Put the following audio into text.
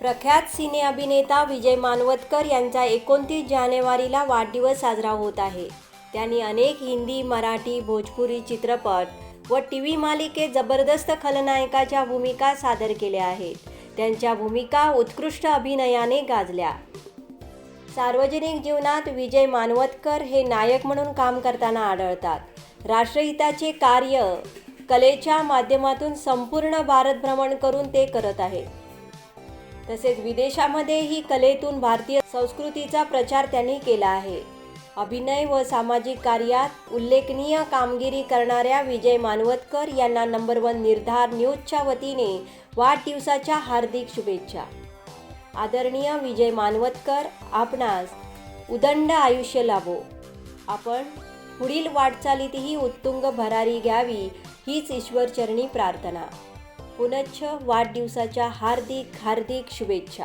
प्रख्यात सिने अभिनेता विजय मानवतकर यांचा एकोणतीस जानेवारीला वाढदिवस साजरा होत आहे. त्यांनी अनेक हिंदी मराठी भोजपुरी चित्रपट व टी व्ही मालिकेत जबरदस्त खलनायकाच्या भूमिका सादर केल्या आहेत. त्यांच्या भूमिका उत्कृष्ट अभिनयाने गाजल्या. सार्वजनिक जीवनात विजय मानवतकर हे नायक म्हणून काम करताना आढळतात. राष्ट्रहिताचे कार्य कलेच्या माध्यमातून संपूर्ण भारत भ्रमण करून ते करत आहेत. तसेच विदेशामध्येही कलेतून भारतीय संस्कृतीचा प्रचार त्यांनी केला आहे. अभिनय व सामाजिक कार्यात उल्लेखनीय कामगिरी करणाऱ्या विजय मानवतकर यांना नंबर वन निर्धार न्यूजच्या वतीने वाढदिवसाच्या हार्दिक शुभेच्छा. आदरणीय विजय मानवतकर आपणास उदंड आयुष्य लाभो. आपण पुढील वाटचालीतही उत्तुंग भरारी घ्यावी हीच ईश्वरचरणी प्रार्थना. पुनच्छ वाढदिवसाच्या हार्दिक हार्दिक शुभेच्छा.